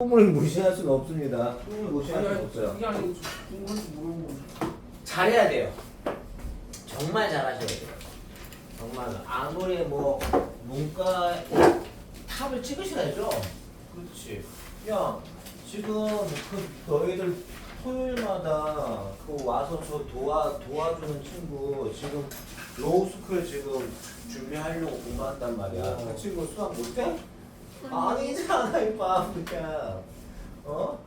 꿈을 무시할 수는 없습니다. 꿈을 무시할 수는 없어요. 그게 아니고 궁금해서 물어본 거지. 잘해야 돼요. 정말 잘하셔야 돼요. 정말 아무리 뭐 문과 탑을 찍으셔야죠. 그렇지. 야 지금 그 너희들 토요일마다 그 와서 저 도와 도와주는 친구 지금 로우스쿨 지금 준비하려고 공부한단 말이야. 그 친구 수학 못해? 아니잖아 이 바보야. 어?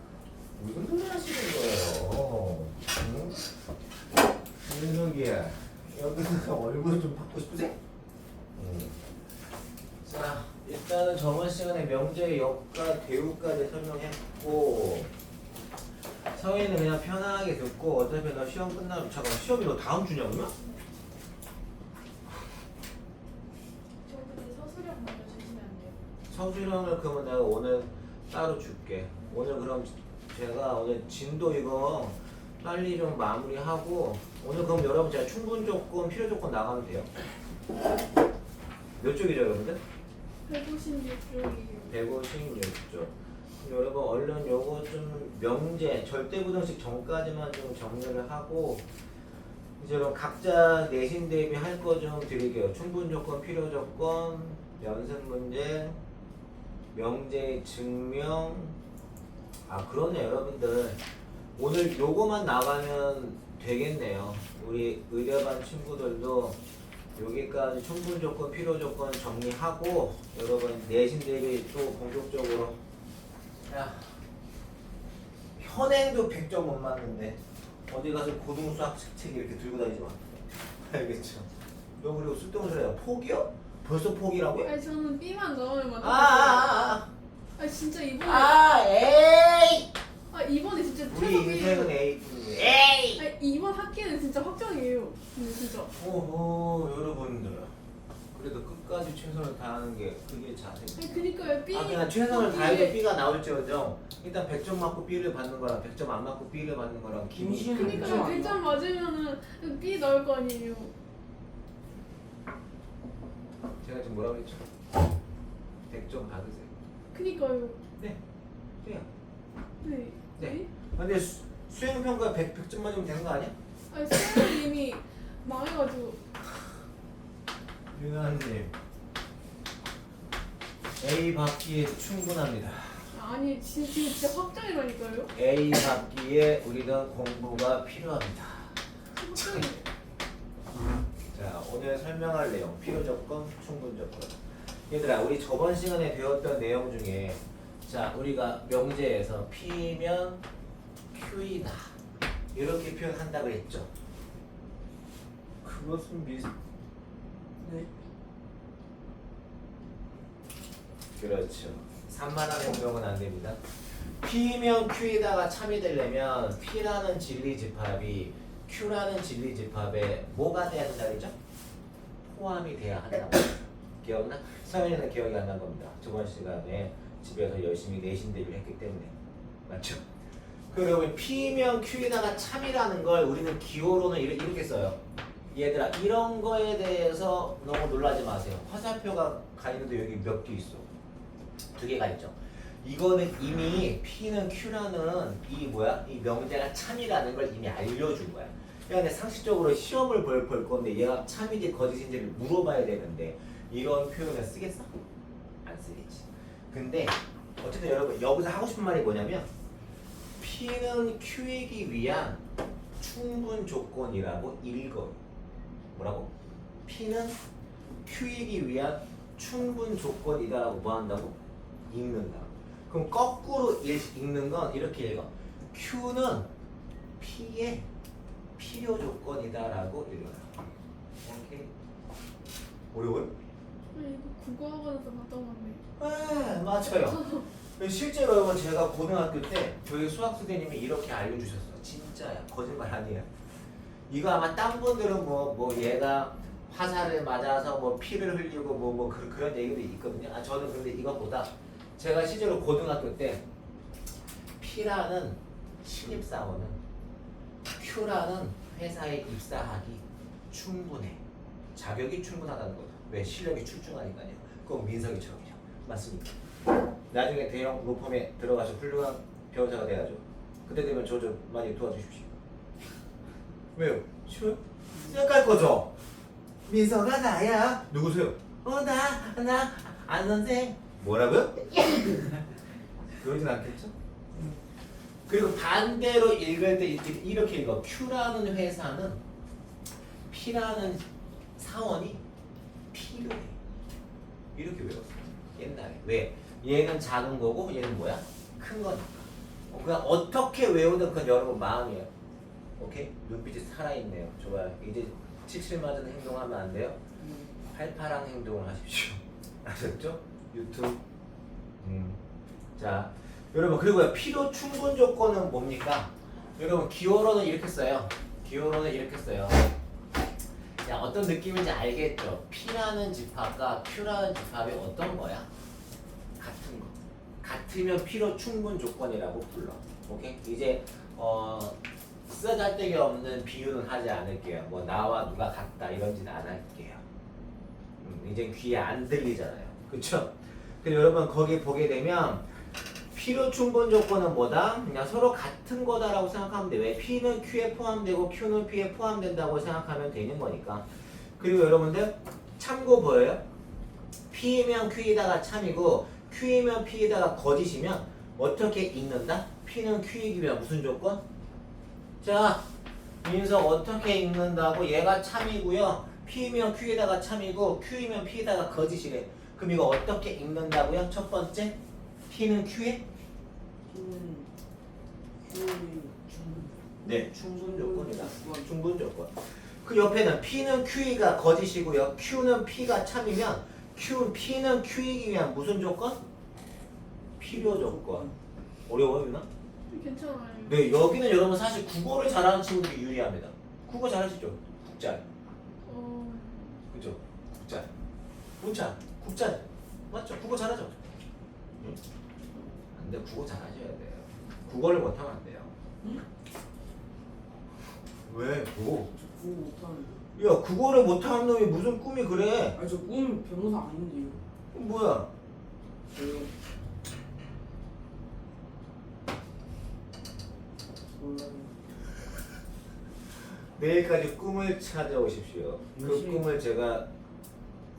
무슨 소리 하시는 거예요? 응? 윤석이야 여기서 얼굴 좀 받고 싶으지? 응. 자 일단은 저번 시간에 명제 역과 대우까지 설명했고 성인은 그냥 편하게 듣고 어차피 너 시험 끝나면 잠깐 시험이 너 다음 주냐 그러면? 저 근데 서술형 먼저 주시면 안 돼요? 성수령을 그러면 내가 오늘 따로 줄게. 오늘 그럼 제가 오늘 진도 이거 빨리 좀 마무리하고 오늘 그럼 여러분 제가 충분 조건, 필요 조건 나가면 돼요. 몇 쪽이죠 여러분들? 156쪽이에요 156쪽. 여러분 얼른 요거 좀 명제 절대부등식 전까지만 좀 정리를 하고 이제 그럼 각자 내신 대비 할 거 좀 드릴게요. 충분 조건, 필요 조건, 연습 문제, 명제 증명. 아 그러네 여러분들 오늘 요거만 나가면 되겠네요. 우리 의대반 친구들도 여기까지 충분 조건, 필요 조건 정리하고 여러분 내신 대비 또 본격적으로 야 현행도 100점 못 맞는데 어디 가서 고등 수학 책 이렇게 들고 다니지 마. 알겠죠? 너 그리고 쓸데없는 소리야. 포기요? 벌써 포기라고요? 아니 저는 B만 넣으면 아, 맞아요 아, 아 진짜 이번에 아, 아, 에이! 아 이번에 진짜 우리 인생은 최석이에요 에이! 아 이번 학기는 진짜 확정이에요. 근데 진짜. 오호 여러분들. 그래도 끝까지 최선을 다하는 게 그게 자세. 아니 그니까요. B 아 그냥 최선을 다해도 B가 나올지언정 일단 100점 맞고 B를 받는 거랑 100점 안 맞고 B를 받는 거랑 기분이 김시현 그니까요. 그렇죠. 100점 맞으면은 B 넣을 거 아니에요 제가 지금 뭐라고 했죠? 100점 받으세요. 그니까요 네. 그래요. 네 네. 근데 수, 수행 평가 100, 100점 맞으면 되는 거 아니야? 아니 수영이 이미 망해가지고 유나님 A 받기에 충분합니다. 아니 지- 지금 진짜 확정이라니까요 A 받기에 우리는 공부가 필요합니다. 확정이에요 자 오늘 설명할 내용 필요 조건, 충분 조건. 얘들아 우리 저번 시간에 배웠던 내용 중에 자 우리가 명제에서 P면 Q이다 이렇게 표현한다 그랬죠. 그것은 미 네. 그렇죠. 산만한 행동은 안 됩니다. P면 Q에다가 참이 되려면 P라는 진리 집합이 Q라는 진리 집합에 뭐가 돼야 된다 그랬죠? 포함이 돼야 한다고. 기억나? 서현이는 기억이 안 난 겁니다. 저번 시간에 집에서 열심히 내신 대비를 했기 때문에. 맞죠? 그러면 P면 Q에다가 참이라는 걸 우리는 기호로는 이렇게, 이렇게 써요. 얘들아 이런 거에 대해서 너무 놀라지 마세요. 화살표가 가 있는데 여기 몇 개 있어? 두 개가 있죠. 이거는 이미 P는 Q라는 이 뭐야? 이 명제가 참이라는 걸 이미 알려준 거야. 그런데 상식적으로 시험을 볼, 볼 건데 얘가 참인지 거짓인지를 물어봐야 되는데 이런 표현을 쓰겠어? 안 쓰겠지. 근데 어쨌든 여러분 여기서 하고 싶은 말이 뭐냐면 P는 Q이기 위한 충분 조건이라고 읽어. 뭐라고? P는 Q이기 위한 충분 조건이다라고 뭐 한다고? 읽는다. 그럼 거꾸로 읽- 읽는 건 이렇게 읽어. Q는 P의 필요 조건이다라고 읽어요. 오케이. 어려워요? 아니 이거 국어학원에서 봤던 건데 네, 맞아요. 실제로 여러분 제가 고등학교 때 저희 수학 선생님이 이렇게 알려주셨어요. 진짜야. 거짓말 아니에요. 이거 아마 딴 분들은 뭐, 뭐 얘가 화살을 맞아서 뭐 피를 흘리고 뭐, 뭐 그, 그런 얘기도 있거든요. 아, 저는 근데 이것보다 제가 실제로 고등학교 때 P라는 신입사원은 Q라는 회사에 입사하기 충분해. 자격이 충분하다는 거죠. 왜? 실력이 출중하니까요. 그건 민석이처럼요. 맞습니까? 나중에 대형 로펌에 들어가서 훌륭한 변호사가 돼야죠. 그때 되면 저 좀 많이 도와주십시오. 왜요? 싫어요? 생각할 거죠? 민서가 나야. 누구세요? 어, 나, 나, 안 선생. 뭐라고요? 그러진 않겠죠? 그리고 반대로 읽을 때 이렇게, 이렇게 읽어. Q라는 회사는 P라는 사원이 필요해. 이렇게 외웠어요. 옛날에. 왜? 얘는 작은 거고 얘는 뭐야? 큰 거니까. 어, 그냥 어떻게 외우든 그건 여러분 마음이에요. 오케이? 눈빛이 살아있네요. 좋아요. 이제 칠칠 맞은 행동하면 안 돼요. 팔팔한 행동을 하십시오. 아셨죠? 유튜브. 음. 자, 여러분 그리고요 필요 충분 조건은 뭡니까? 여러분 기호로는 이렇게 써요. 기호로는 이렇게 써요. 야 어떤 느낌인지 알겠죠? P라는 집합과 Q라는 집합이 어떤 거야? 같은 거. 같으면 필요 충분 조건이라고 불러. 오케이? 이제 어 쓰잘데기 없는 비유는 하지 않을게요. 뭐 나와 누가 같다 이런지는 안 할게요. 음, 이제 귀에 안 들리잖아요. 그렇죠? 근데 여러분 거기 보게 되면 필요 충분 조건은 뭐다? 그냥 서로 같은 거다라고 생각하면 돼. 왜? P는 Q에 포함되고 Q는 P에 포함된다고 생각하면 되는 거니까. 그리고 여러분들 참고 보여요? P이면 Q에다가 참이고 Q이면 P에다가 거짓이면 어떻게 읽는다? P는 Q이기면 무슨 조건? 자, 민서 어떻게 읽는다고? 얘가 참이고요. P면 Q에다가 참이고 Q이면 P에다가 거짓이래. 그럼 이거 어떻게 읽는다고요? 첫 번째, P는 Q에? 네, 충분 조건이다. 조건. 충분 조건. 그 옆에는 P는 Q가 거짓이고요. Q는 P가 참이면 Q, P는 Q이기 위한 무슨 조건? 필요 조건. 어려워요, 유나? 괜찮아요. 네, 여기는 여러분 사실 국어를 잘하는 친구들이 유리합니다. 국어 잘하시죠? 국잘. 어, 그죠? 국잘. 문자, 국잘. 맞죠? 국어 잘하죠? 응? 안 돼, 국어 잘하셔야 돼요. 국어를 못하면 안 돼요. 왜? 뭐? 저 국어 못하는데 야, 국어를 못하는 놈이 무슨 꿈이 그래? 아니 저꿈 변호사 아닌데요 그럼 뭐야? 네. 몰라요 내일까지 꿈을 찾아오십시오. 그 열심히- 꿈을 제가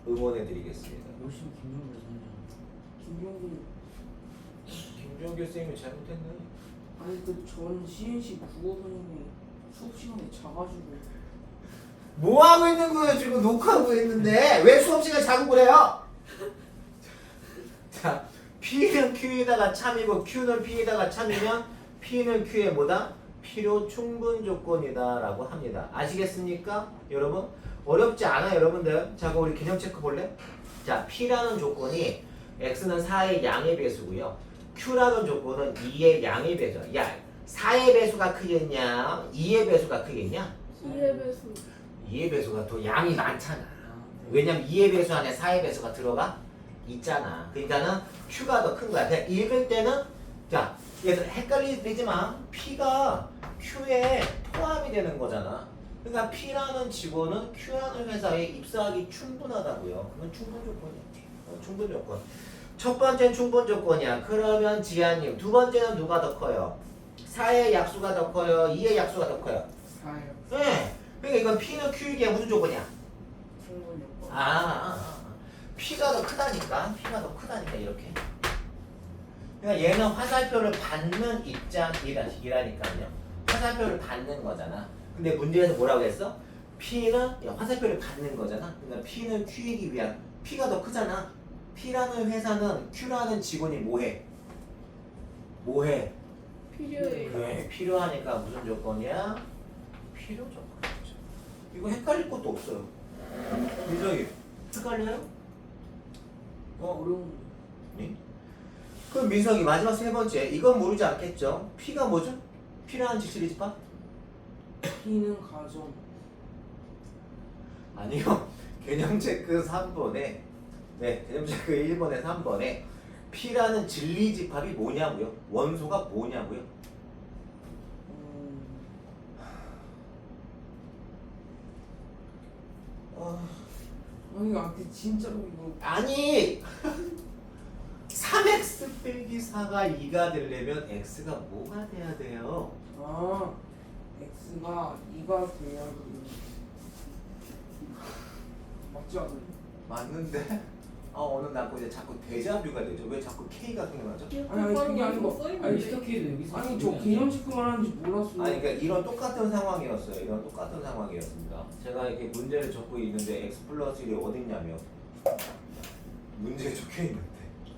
응원해 드리겠습니다. 열심히 김용길 선생님 김용길 김종규 쌤이 잘못했네. 아니 그전 CNC 국어 선생님이 수업 시간에 자가지고 뭐 하고 있는 거예요? 지금 녹화하고 있는데 왜 수업 시간 자고 그래요? 자, P는 Q에다가 참이고 Q는 P에다가 참이면 P는 Q의 뭐다? 필요 충분 조건이다라고 합니다. 아시겠습니까, 여러분? 어렵지 않아요, 여러분들. 자, 그럼 우리 개념 체크 볼래? 자, P라는 조건이 X는 4의 양의 배수고요. Q라는 조건은 2의 양의 배수야. 야, 4의 배수가 크겠냐? 2의 배수가 크겠냐? 이해 배수. 2의 배수가 더 양이 많잖아. 왜냐면 2의 배수 안에 4의 배수가 들어가 있잖아. 그러니까는 Q가 더 큰 거야. 그냥 읽을 때는 자, 얘들 헷갈리지 마. P가 Q에 포함이 되는 거잖아. 그러니까 P라는 직원은 Q라는 회사에 입사하기 충분하다고요. 그건 충분 조건이야. 어, 충분 조건. 첫 번째는 충분 조건이야. 그러면 지아님, 두 번째는 누가 더 커요? 4의 약수가 더 커요? 2의 약수가 더 커요? 사요 네. 그러니까 이건 P는 Q이기에 무슨 조건이야? 충분히 없고 아, 아, 아. P가 더 크다니까. P가 더 크다니까 이렇게. 그러니까 얘는 화살표를 받는 입장이라니까요. 화살표를 받는 거잖아. 근데 문제에서 뭐라고 했어? P는 화살표를 받는 거잖아. 그러니까 P는 Q이기 위한 P가 더 크잖아. P라는 회사는 Q라는 직원이 뭐해? 뭐해? 필요해. 왜 필요하니까 무슨 조건이야? 필요 조건이죠. 이거 헷갈릴 것도 없어요. 민석이 헷갈려요? 어 어려운데 네? 그럼 민석이 마지막 세 번째 이건 모르지 않겠죠? P가 뭐죠? 필요한 지출이 집합? P는 가정 아니요. 개념 체크 3번에 네, 개념 체크 1번에 3번에 P라는 진리 집합이 뭐냐고요? 원소가 뭐냐고요? 음, 어, 아니 이거 진짜로 이거 아니 3x 빼기 4가 2가 되려면 x가 뭐가 돼야 돼요? 아 x가 2가 돼야 맞지 않아요? 맞는데? 아 오늘 나고 이제 자꾸 데자뷰가 되죠. 왜 자꾸 k가 생각나죠? 아니 아니 그게 아니고 아니 써있는데 스타키도 여기서 아니 저 체크만 하는지 몰랐어요 아니 그러니까 이런 똑같은 상황이었어요. 이런 똑같은 상황이었습니다. 제가 이렇게 문제를 적고 있는데 x 플러스 1이 어딨냐면 문제에 적혀 있는데.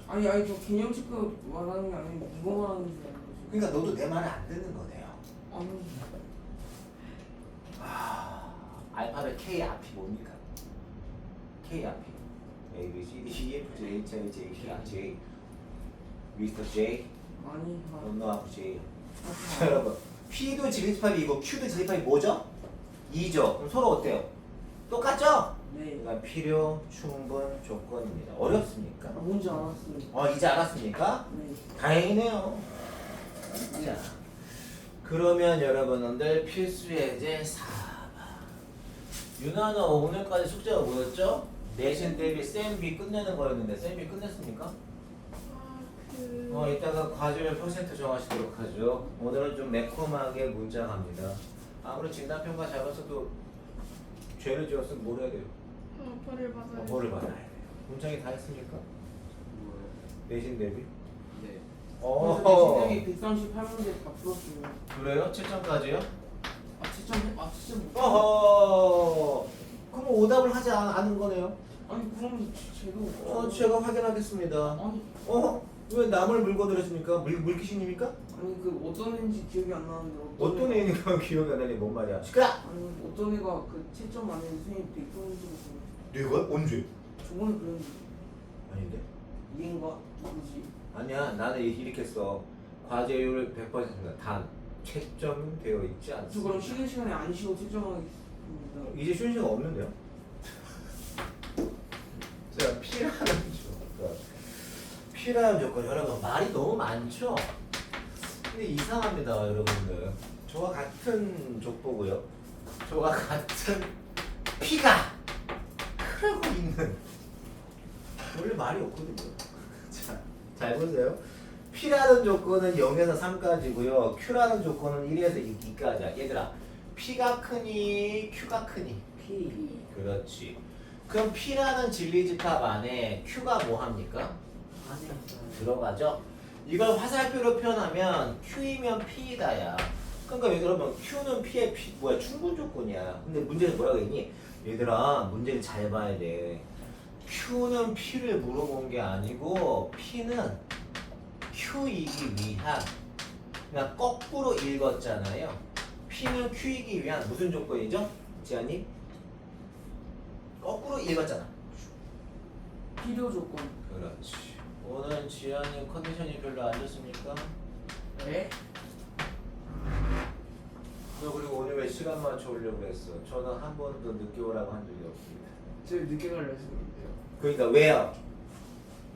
아니 아니 저 체크 말하는 게 아니고 이거 말하는 줄 알고 그러니까 너도 내 말을 안 듣는 거네요. 아니 아, 알파벳 K 앞이 뭡니까? K 앞이 A, B, C, D, E, F, G, H, I, J, K, R, J 미스터 J, 아니 아, 런너 앞 J 아, 자 여러분. P도 진리집합이고 Q도 진리집합이 뭐죠? 2죠. 그럼 서로 어때요? 똑같죠? 네. 그러니까 필요, 충분, 조건입니다. 어렵습니까? 아, 뭔지 알았어요 어 이제 알았습니까? 네. 다행이네요. 자 그러면 여러분들 필수 예제 4번. 유나는 오늘까지 숙제가 뭐였죠? 내신 대비 쌤비 끝내는 거였는데 쌤비 끝냈습니까? 어 이따가 과제별 퍼센트 정하시도록 하죠 오늘은 좀 매콤하게 문자 갑니다 아무리 진단평가 잡았어도 죄를 지었으면 뭘 해야 돼요? 어, 벌을 받아요. 어, 뭐를 받아야 돼요? 문장이 다 했습니까? 내신 대비? 네. 어 신장이 138문제 다 풀었어요 그래요? 7점까지요? 아 진짜 아 진짜 못 어허 그럼 오답을 하지 않, 않은 거네요 아니 그럼 제도 어 제가 확인하겠습니다 아니 어? 왜 남을 물건들으십니까? 물, 물귀신입니까? 아니 그 어떤 애인지 기억이 안 나는데 어떤, 어떤 애니까 기억이 안 나니 뭔 말이야 시끄러! 아니 어떤 애가 그 채점 안에 선생님 100%를 내가? 언제? 저번에 그랬는데 아닌데 이인가 누구지? 아니야 나는 이렇게 써 과제율 100%입니다 단 채점은 되어 있지 저 그럼 않습니다 쉬는 시간에 안 쉬고 채점하겠습니다 이제 쉬는 시간 없는데요? 자 P라는 조건 P라는 조건 여러분 말이 너무 많죠? 근데 이상합니다 여러분들. 저와 같은 족보고요. 저와 같은 P가 흐르고 있는 원래 말이 없거든요. 자, 잘 보세요. P라는 조건은 0에서 3까지고요. Q라는 조건은 1에서 2까지야. 얘들아 P가 크니 Q가 크니 P 그렇지 그럼 P라는 진리집합 안에 Q가 뭐 합니까? 안에 있어요 들어가죠? 이걸 화살표로 표현하면 Q이면 P다야. 그러니까 여러분 Q는 P의 P 뭐야 충분 조건이야. 근데 문제는 뭐라고 했니? 얘들아 문제를 잘 봐야 돼. Q는 P를 물어본 게 아니고 P는 Q이기 위한 그냥 거꾸로 읽었잖아요. P는 Q이기 위한 무슨 조건이죠? 지안님? 거꾸로 읽었잖아. 필요 조건 그렇지. 오늘 지안님 컨디션이 별로 안 좋습니까? 네? 너 그리고 오늘 왜 시간 맞춰 오려고 했어? 저는 한 번도 늦게 오라고 한 적이 없습니다. 저 늦게 가려 했었는데요 그러니까 왜요?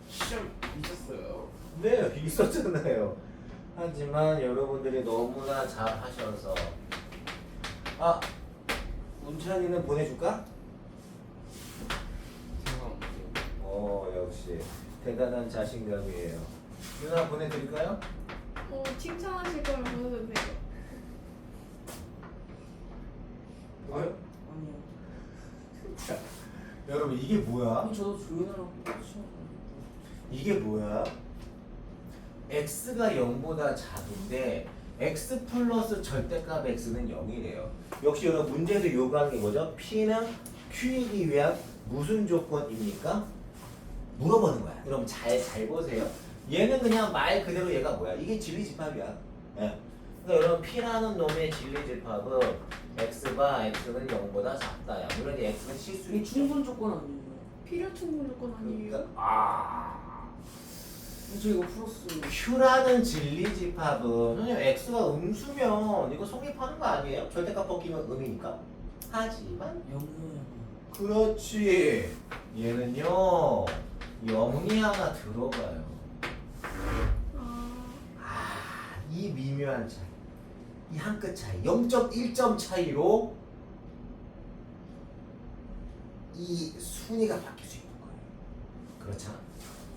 시험 있었어요 네, 있었잖아요. 하지만 여러분들이 너무나 잘하셔서 아, 문찬이는 보내줄까? 상관없어요 어, 역시 대단한 자신감이에요. 누나 보내드릴까요? 어 칭찬하실 거면 보내도 돼요. 뭐요? 아니요 자, 여러분 이게 뭐야? 아니 저도 조연하라고 이게 뭐야? x가 0보다 작은데 x 플러스 절대값 x는 0이래요. 역시 여러분 문제에서 요구하는 게 뭐죠? p는 q이기 위한 무슨 조건입니까? 물어보는 거야. 그럼 잘, 잘 보세요. 얘는 그냥 말 그대로 얘가 뭐야? 이게 진리집합이야. 예. 그러니까 여러분 p라는 놈의 진리집합은 x가 x는 0보다 작다야. 물론 이 x는 실수겠죠. 충분 조건 아니에요 필요 충분 조건 아니에요? 그러니까 아. 저 이거 풀었어요. Q라는 진리 집합은 선생님 X가 음수면 이거 성립하는 거 아니에요? 절대값 벗기면 음이니까. 하지만 영어요. 그렇지. 얘는요 0이 하나 들어가요. 아. 아이 미묘한 차이. 이 한 끗 차이. 0.1점 차이로 이 순위가 바뀔 수 있는 거예요. 그렇잖아.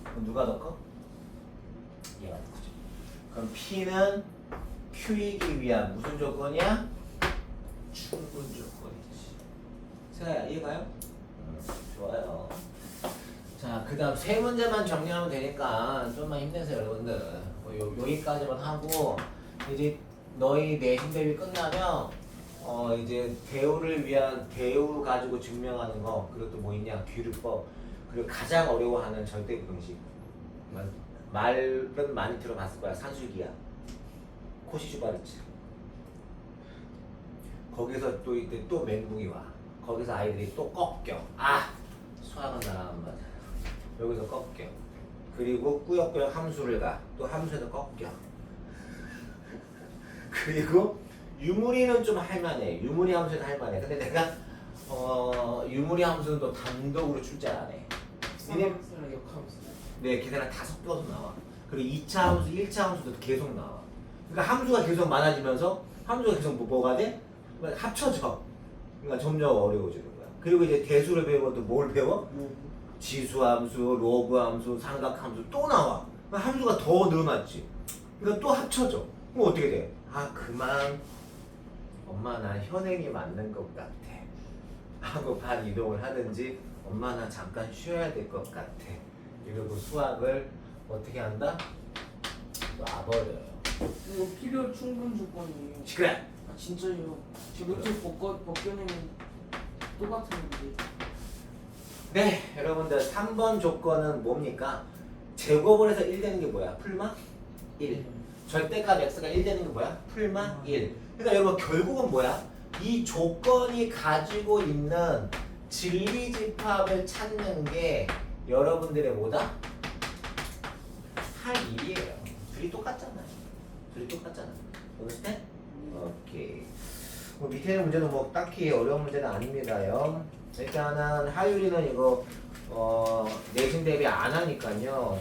그럼 누가 더 커? 그럼 P는 Q이기 위한 무슨 조건이야? 충분 조건이지. 세아야 이해가요? 음, 좋아요. 자, 그 다음 세 문제만 정리하면 되니까 좀만 힘내세요, 여러분들. 뭐 요, 여기까지만 하고, 이제 너희 내신 대비 끝나면, 어, 이제 대우를 위한 대우 가지고 증명하는 거, 그리고 또 뭐 있냐, 규율법, 그리고 가장 어려워하는 절대 공식. 말- 말은 많이 들어봤을 거야, 산술기야. 코시슈바르츠. 거기서 또 이때 또 멘붕이 와. 거기서 아이들이 또 꺾여. 아, 수학은 안 맞아. 여기서 꺾여. 그리고 꾸역꾸역 함수를 가. 또 함수에서 꺾여. 그리고 유무리는 좀 할만해. 유무리 함수는 할만해. 근데 내가 어 유무리 함수는 또 단독으로 출제 안 해. 사람스랑 역함수. 네, 계산을 다 섞여서 나와. 그리고 2차 함수, 1차 함수도 계속 나와. 그러니까 함수가 계속 많아지면서 함수가 계속 뭐- 뭐가 돼? 그러니까 합쳐져. 그러니까 점점 어려워지는 거야. 그리고 이제 대수를 배우면 또 뭘 배워? 뭐 지수 함수, 로그 함수, 삼각 함수 또 나와. 함수가 더 늘어났지. 그러니까 또 합쳐져. 그럼 어떻게 돼? 아 그만. 엄마 나 현행이 맞는 것 같아. 하고 반 이동을 하든지 엄마 나 잠깐 쉬어야 될 것 같아. 이러고 수학을 어떻게 한다? 놔버려요. 이거 필요 충분 조건이에요. 시끄러. 아 진짜요. 저 밑에 벗겨 벗겨내면 똑같은데. 네, 여러분들 3번 조건은 뭡니까? 제곱을 해서 1 되는 게 뭐야? 풀마? 1. 절대값 x가 1 되는 게 뭐야? 풀마 1. 그러니까 여러분 결국은 뭐야? 이 조건이 가지고 있는 진리 집합을 찾는 게 여러분들의 뭐다? 할 일이에요. 둘이 똑같잖아요. 둘이 똑같잖아. 오늘스텐? 오케이. 뭐 밑에 있는 문제는 뭐 딱히 어려운 문제는 아닙니다요. 일단은 하율이는 이거 어, 내신 대비 안 하니까요.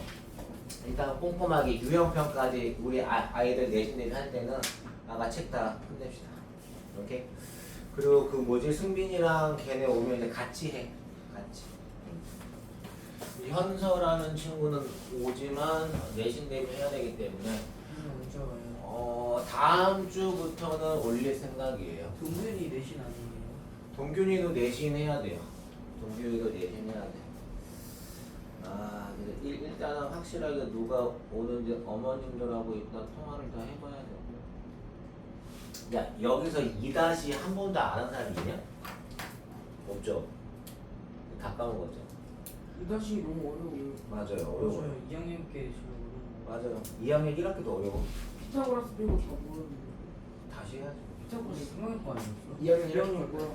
일단 꼼꼼하게 유형편까지 우리 아, 아이들 내신 대비 할 때는 아까 책다 끝냅시다. 오케이. 그리고 그 뭐지 승빈이랑 걔네 오면 이제 같이 해. 음. 현서라는 친구는 오지만 내신 대비 해야 되기 때문에 와요? 어 다음 주부터는 올릴 생각이에요. 동근이 내신 아니에요? 동균이도 내신 해야 돼요. 동균이도 내신 해야 돼. 아, 근데 일, 일단은 확실하게 누가 오는지 어머님들하고 일단 통화를 다 해봐야 되고. 야, 여기서 이 다시 한 번도 안 한 사람이 있냐? 없죠. 다 까먹었죠. 이 다시 너무 어려워요. 맞아요, 어려워요. 맞아요. 2학년 게 제일 어려워. 맞아요. 2학년 1학기도 어려워. 피타고라스 빼고 다 모르는데. 다시 해야지. 피타고라스 3학년 거 아니었어? 2학년 2학년 거야.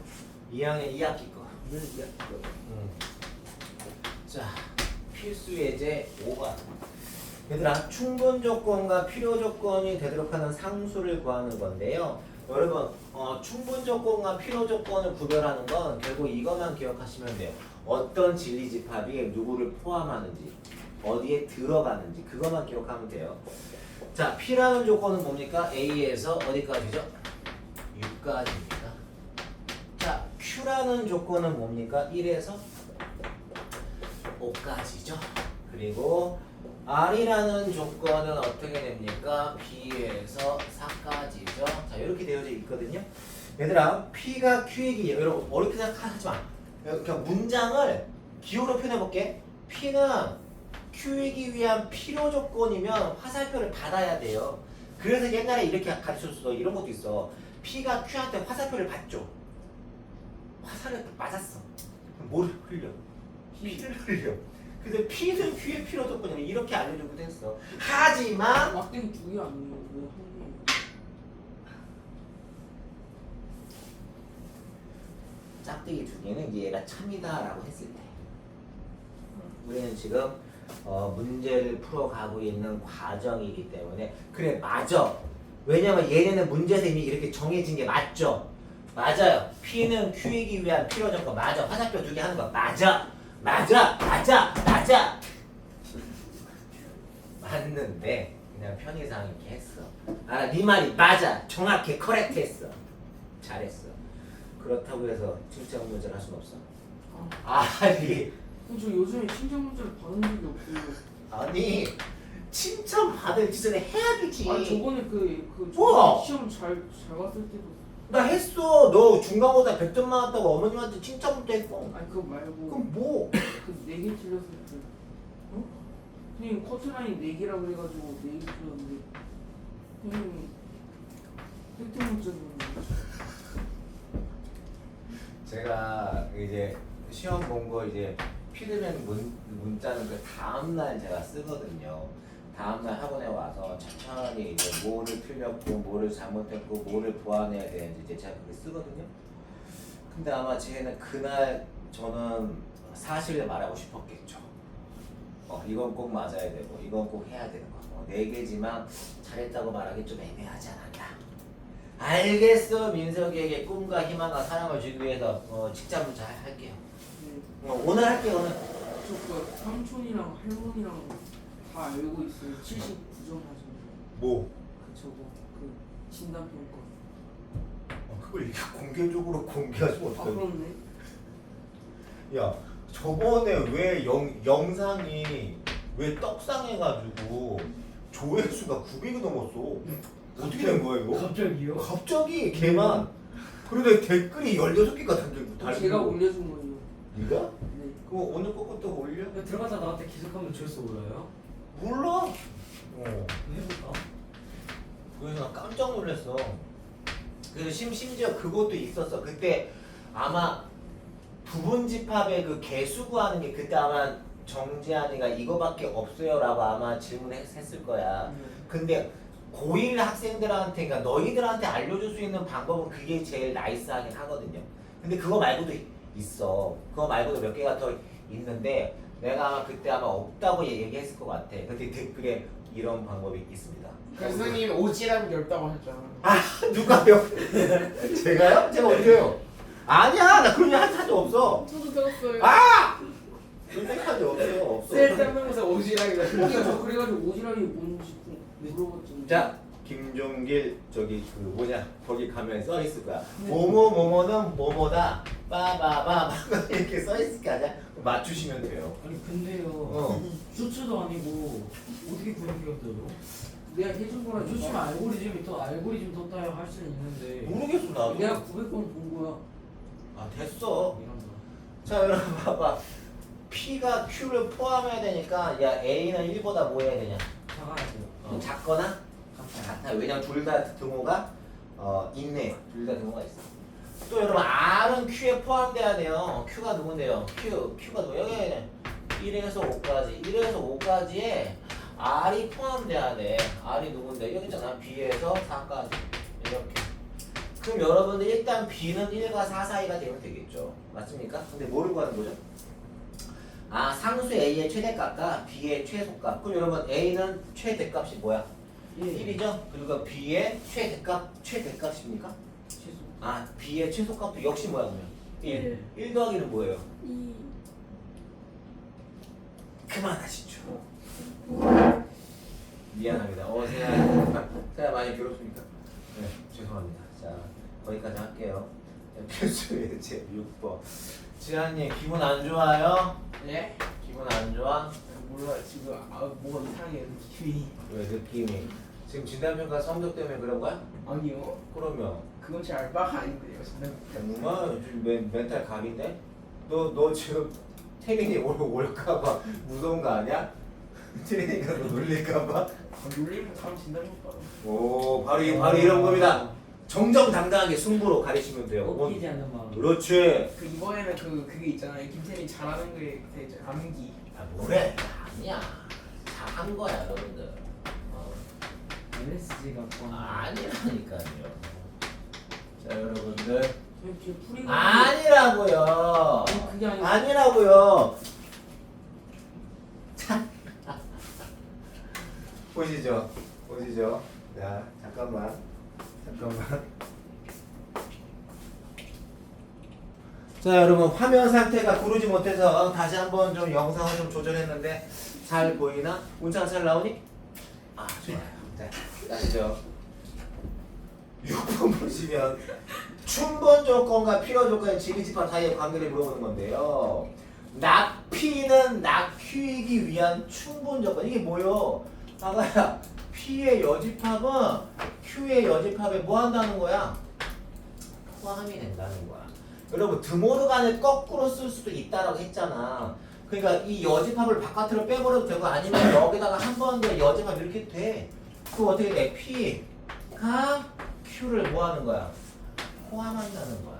2학년 2학기 거. 네, 2학년 거. 음. 자, 필수 예제 5번. 얘들아, 충분 조건과 필요 조건이 되도록 하는 상수를 구하는 건데요. 여러분, 어, 충분 조건과 필요 조건을 구별하는 건 결국 이것만 기억하시면 돼요. 어떤 진리 집합이 누구를 포함하는지, 어디에 들어가는지, 그것만 기억하면 돼요. 자, P라는 조건은 뭡니까? A에서 어디까지죠? 6까지입니다. 자, Q라는 조건은 뭡니까? 1에서 5까지죠. 그리고 R이라는 조건은 어떻게 됩니까? B에서 4까지죠. 자, 이렇게 되어져 있거든요. 얘들아, P가 Q이기 여러분 어렵게 생각하지 마. 그냥 문장을 기호로 표현해 볼게. P는 Q이기 위한 필요 조건이면 화살표를 받아야 돼요. 그래서 옛날에 이렇게 가르쳤어. 이런 것도 있어. P가 Q한테 화살표를 받죠. 화살을 맞았어. 뭘 흘려? 피를 흘려. 근데 P는 Q의 필요 조건이면 이렇게 알려주기도 했어. 하지만 막대기 두개 아니에요? 왜 한 개? 짝대기 두 개는 얘가 참이다라고 했을 때. 우리는 지금 어, 문제를 풀어가고 있는 과정이기 때문에 그래 맞아. 왜냐면 얘네는 문제에서 이미 이렇게 정해진 게 맞죠? 맞아요. P는 Q이기 위한 필요 조건 맞아. 화살표 두 개 하는 거 맞아. 맞아. 맞아. 맞아. 맞는데 그냥 편의상 이렇게 했어. 아네 말이 맞아. 정확해. 커렉트 했어. 잘했어 그렇다고 해서 칭찬 문제를 할 수는 없어. 아, 아니, 근데 저 요즘에 친정 문제를 받은 적이 없어요. 아니, 칭찬 받을 짓을 해야 주지. 아 저번에 그그 우와! 시험 잘잘 봤을 때도 나 했어. 너 중간고사 100점 맞았다고 어머님한테 칭찬부터 했고. 아니 그거 말고 그럼 뭐? 그네 개 틀렸을 때 어? 선생님 커트라인 네 개라 그래가지고 네개 틀렸는데 선생님 획득 문제였는데 제가 이제 시험 본 거 이제 피드백 문, 문자는 그 다음날 제가 쓰거든요. 다음날 학원에 와서 천천히 이제 뭐를 틀렸고 뭐를 잘못했고 뭐를 보완해야 되는지 이제 제가 그렇게 쓰거든요. 근데 아마 쟤는 그날 저는 사실을 말하고 싶었겠죠. 어, 이건 꼭 맞아야 되고 이건 꼭 해야 되는 거. 어, 네 개지만 잘했다고 말하기 좀 애매하지 않았나. 알겠어 민석이에게 꿈과 희망과 사랑을 주기 위해서 어, 직장을 잘 할게요. 네. 어, 오늘 할게요 오늘. 저그 삼촌이랑 할머니랑 다 알고 있어요 79점 하셨는데 뭐? 그 저거 그 진단 평가 어, 그걸 이렇게 공개적으로 공개하시면 아 그렇네 야 저번에 왜 영, 영상이 왜 떡상해가지고 조회수가 900이 넘었어? 어떻게 된 거야 이거? 갑자기요? 갑자기 걔만 그런데 댓글이 16개가 달리고 또 제가 올려준 거예요 네가? 네 그거 오늘 거부터 올려? 근데 들어가다 나한테 기숙하면 조회수 올라요? 몰라 어 해볼까? 그래서 나 깜짝 놀랐어. 그래서 심, 심지어 그것도 있었어. 그때 아마 부분 집합의 그 개수 구하는 게 그때 아마 정지한이가 이거밖에 없어요라고 아마 질문했을 거야. 근데 고1 학생들한테 그러니까 너희들한테 알려줄 수 있는 방법은 그게 제일 나이스하긴 하거든요. 근데 그거 말고도 이- 있어. 그거 말고도 몇 개가 더 있는데 내가 아마 그때 아마 없다고 얘기했을 것 같아. 근데 댓글에 이런 방법이 있습니다. 교수님 오지랖 넓다고 하셨잖아. 아 누가요? 제가요? 제가 언제요? 아니야 나 그런 얘기 한 적이 없어. 저도 들었어요. 아! 그런 얘기 한적 없어요. 없어. 쓸데없는 오지랖이다. 그러니까 저 그래가지고 오지랖이 뭔지 자 김종길 저기 그 뭐냐 거기 가면 써 있을 거야. 뭐뭐 뭐뭐는 뭐뭐다 빠바바 이렇게 써 있을 게 아니야. 맞추시면 돼요. 아니 근데요 어. 쇼츠도 아니고 어떻게 그런 게 떠요? 내가 해준 거라 요즘 알고리즘이 또 알고리즘 떴다요 할 수는 있는데 모르겠어 나도. 내가 900번 본 거야 아 됐어. 이런다 자 여러분 봐봐. P가 Q를 포함해야 되니까 야 A는 1보다 뭐 해야 되냐? 작아야 돼요 어, 작거나 같아. 왜냐면 둘 다 등호가 어, 있네. 둘 다 등호가 있어. 또 여러분 R은 Q에 포함돼야 돼요. Q가 누군데요? Q, Q가 누구? 여기 1에서 5까지, 1에서 5까지에 R이 포함돼야 돼. R이 누군데? 여기 있잖아. B에서 4까지 이렇게. 그럼 여러분들 일단 B는 1과 4 사이가 되면 되겠죠. 맞습니까? 근데 뭐를 구하는 거죠? 아 상수 A의 최대값과 B의 최소값. 그럼 여러분 A는 최대값이 뭐야? 예 1이죠? 그리고 B의 최대값, 최대값입니까? 최소 아, B의 최소값도 역시 뭐야 그러면? 1. 일. 1 더하기는 뭐예요? 이 그만하시죠. 미안합니다. 어, 제가, 제가 많이 괴롭습니까? 네, 죄송합니다. 자, 거기까지 할게요. 필수 예제 6번. 지한님, 기분 안 좋아요? 예? 기분 안 좋아? 몰라 지금 아 뭐가 이상해 느낌이. 왜 느낌이? 지금 진단평가 성적 때문에 그런 거야? 아니요. 그러면. 그건 제 알바가 아닌데요. 저는 정말 요즘 멘, 멘탈 각인데? 너, 너 지금 태민이 올, 올까봐 무서운 거 아니야? 태민이가 너 놀릴까봐? 아, 놀리면 다음 진단해볼까. 오, 바로, 이, 바로 이런 겁니다. 정정당당하게 승부로 가리시면 돼요. 꺾이지 않는 마음 그렇지. 그 이번에는 그 그게 있잖아요. 김태민이 잘하는 게 그때 이제 암기. 아, 뭐래? 아니야. 잘한 거야, 여러분들. 어, LSG가 아니라니까요. 자, 여러분들. 풀이가 아니라고요. 아니, 그게 아니라- 아니라고요. 자. 보시죠. 보시죠. 자, 잠깐만. 잠깐만. 자, 여러분 화면 상태가 구르지 못해서 다시 한번 좀 영상을 좀 조절했는데 잘 보이나? 문자가 잘 나오니? 아, 좋아요. 자, 아시죠? 6번 보시면 춘번 조건과 필요 조건의 지리집합 사이의 관계를 물어보는 건데요. 낙피는 낙휴이기 위한 충분 조건 이게 뭐요? 아가야 P의 여집합은 Q의 여집합에 뭐 한다는 거야? 포함이 된다는 거야. 여러분 드모르간을 거꾸로 쓸 수도 있다라고 했잖아. 그러니까 이 여집합을 바깥으로 빼버려도 되고 아니면 여기다가 한 번 더 여집합 이렇게 돼. 그럼 어떻게 돼? P가 Q를 뭐 하는 거야? 포함한다는 거야.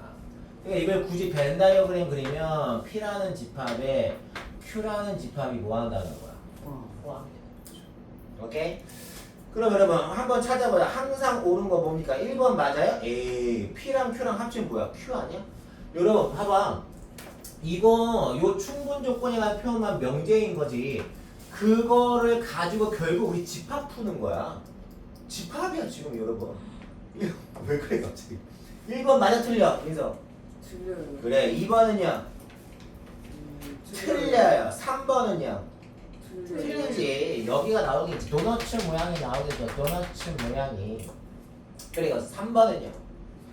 그러니까 이걸 굳이 벤 다이어그램 그리면 P라는 집합에 Q라는 집합이 뭐 한다는 거야? 어. 포함이 되는 거죠. 오케이? 그럼 여러분 한번 찾아보자. 항상 옳은 거 뭡니까? 1번 맞아요? 에이, P랑 Q랑 합치면 뭐야? Q 아니야? 여러분 봐봐. 이거 요 충분 조건이라는 표현만 명제인 거지. 그거를 가지고 결국 우리 집합 푸는 거야. 집합이야 지금 여러분. 왜 그래 갑자기? 1번 맞아 틀려. 그래서 틀려요. 그래 2번은요 음, 틀려요. 3번은요 틀리지. 여기가 나오겠지. 도너츠 모양이 나오겠죠. 도너츠 모양이. 그리고 3번은요.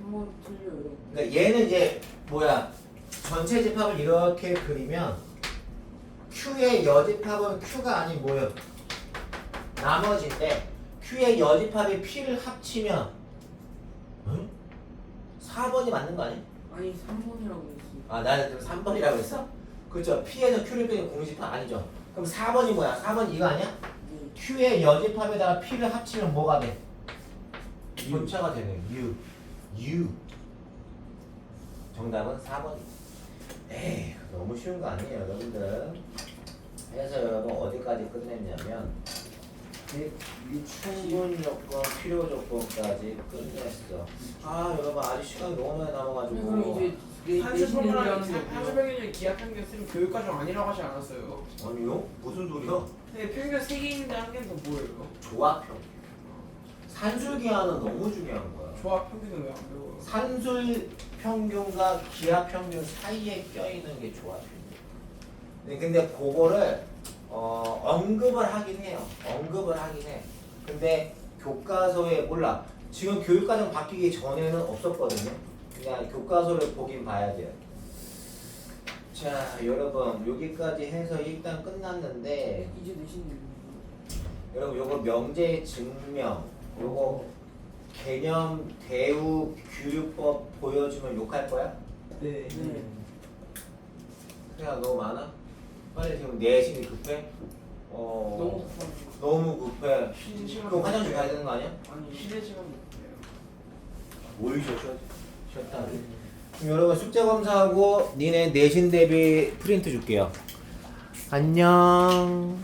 한번 틀려요. 그러니까 얘는 이제 뭐야? 전체 집합을 이렇게 그리면 Q의 여집합은 Q가 아닌 뭐예요? 나머지인데 Q의 여집합이 P를 합치면 응? 4번이 맞는 거 아니야? 아니 3번이라고 했어요. 아 나는 지금 3번이라고 했어? 그렇죠. P에서 Q를 빼는 공집합 아니죠. 그럼 4번이 뭐야? 4번 이거 아니야? 네. Q의 여집합에다가 P를 합치면 뭐가 돼? 분차가 되네. U. U. 정답은 4번. 에이, 너무 쉬운 거 아니에요, 여러분들. 그래서 여러분 어디까지 끝냈냐면 충분 조건, 필요 조건까지 끝냈어. 아, 여러분 아직 시간이 너무 많이 남아가지고. 그럼 이제 내 한수 내신 평균 얘기하는 게 한수 뭐야? 평균 기하 평균 쓰면 교육과정 아니라고 하지 않았어요. 아니요? 무슨 소리야? 근데 평균 세 개인데 한 개는 더 뭐예요? 조합형. 산술기하는 너무 중요한 거야. 조합 평균은 왜 안 배워요? 산술 평균과 기하 평균 사이에 껴있는 게 조합이에요. 네, 근데 그거를 어, 언급을 하긴 해요. 언급을 하긴 해. 근데 교과서에 몰라. 지금 교육과정 바뀌기 전에는 없었거든요. 그냥 교과서를 보긴 봐야 돼요. 자, 여러분 여기까지 해서 일단 끝났는데 이제 내신. 여러분 요거 명제 증명 요거 개념 대우 규율법 보여주면 욕할 거야? 네. 네. 그냥 너무 많아? 빨리 지금 내신이 급해? 어 너무 급하죠. 너무 급해 쉬는 시간 그럼 화장실 가야 되는 거 아니야? 아니 쉬는 시간 못 돼요. 뭘 쉬어 쉬 어 쉬었다 그럼 여러분 숙제 검사하고 니네 내신 대비 프린트 줄게요. 안녕